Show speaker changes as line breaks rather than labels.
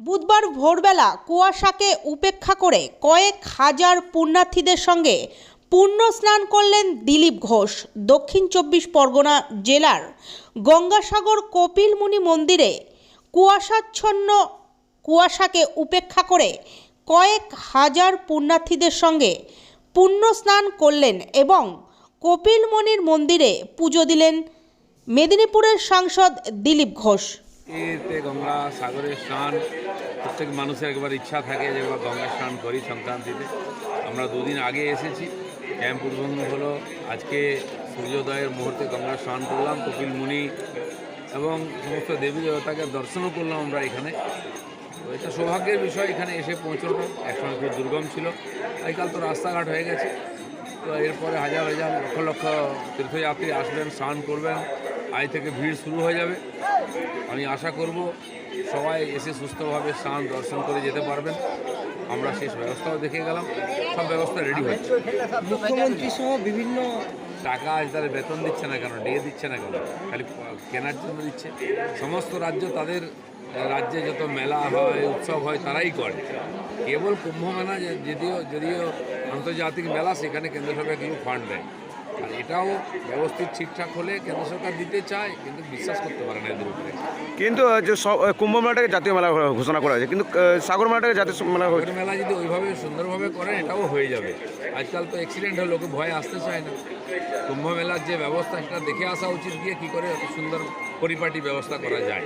বুধবার ভোরবেলা কুয়াশাকে উপেক্ষা করে কয়েক হাজার পুণ্যার্থীদের সঙ্গে পুণ্য স্নান করলেন দিলীপ ঘোষ, দক্ষিণ চব্বিশ পরগনা জেলার গঙ্গাসাগর কপিলমুনি মন্দিরে কুয়াশাচ্ছন্ন কুয়াশাকে উপেক্ষা করে কয়েক হাজার পুণ্যার্থীদের সঙ্গে পুণ্য স্নান করলেন এবং কপিলমণির মন্দিরে পুজো দিলেন মেদিনীপুরের সাংসদ দিলীপ ঘোষ।
গঙ্গা স্নান প্রত্যেক মানুষের একবার ইচ্ছা থাকে যে একবার গঙ্গা স্নান করি সংক্রান্তিতে। আমরা দুদিন আগে এসেছি। ক্যাম্প উদ্বোধন হলো। আজকে সূর্যোদয়ের মুহূর্তে গঙ্গা স্নান করলাম কপিল মুনি এবং সমস্ত দেবী দেবতাকে দর্শনও করলাম আমরা এখানে। তো এটা সৌভাগ্যের বিষয়, এখানে এসে পৌঁছানো একসময় খুব দুর্গম ছিল। আজকাল তো রাস্তাঘাট হয়ে গেছে। তো এরপরে হাজার হাজার লক্ষ লক্ষ তীর্থযাত্রী আসবেন, স্নান করবেন। আজ থেকে ভিড় শুরু হয়ে যাবে। আমি আশা করব সবাই এসে সুস্থভাবে স্নান দর্শন করে যেতে পারবেন। আমরা শেষ ব্যবস্থাও দেখে গেলাম। সব ব্যবস্থা রেডি হচ্ছে।
মুখ্যমন্ত্রী সহ বিভিন্ন
টাকা আজ তাদের বেতন দিচ্ছে না কেন? ডিএ দিচ্ছে না কেন? খালি কেনার জন্য দিচ্ছে। সমস্ত রাজ্য তাদের রাজ্যে যত মেলা হয় উৎসব হয় তারাই করে। কেবল কুম্ভ মেলা যদিও যদিও আন্তর্জাতিক মেলা সেখানে কেন্দ্র সরকার কিছু ফান্ড দেয়। আর এটাও ব্যবস্থিত ঠিকঠাক হলে কেন্দ্র সরকার দিতে চায় কিন্তু বিশ্বাস করতে পারে না এদের উপরে।
কিন্তু যে কুম্ভ মেলাটাকে জাতীয় মেলা ঘোষণা করা হয়েছে কিন্তু সাগর মেলাটাকে জাতীয় মেলা
সাগর মেলা যদি ওইভাবে সুন্দরভাবে করেন এটাও হয়ে যাবে। আজকাল তো অ্যাক্সিডেন্ট হলে লোকে ভয় আসতে চায় না। কুম্ভ মেলার যে ব্যবস্থা সেটা দেখে আসা উচিত গিয়ে কী করে এত সুন্দর পরিপাটি ব্যবস্থা করা যায়।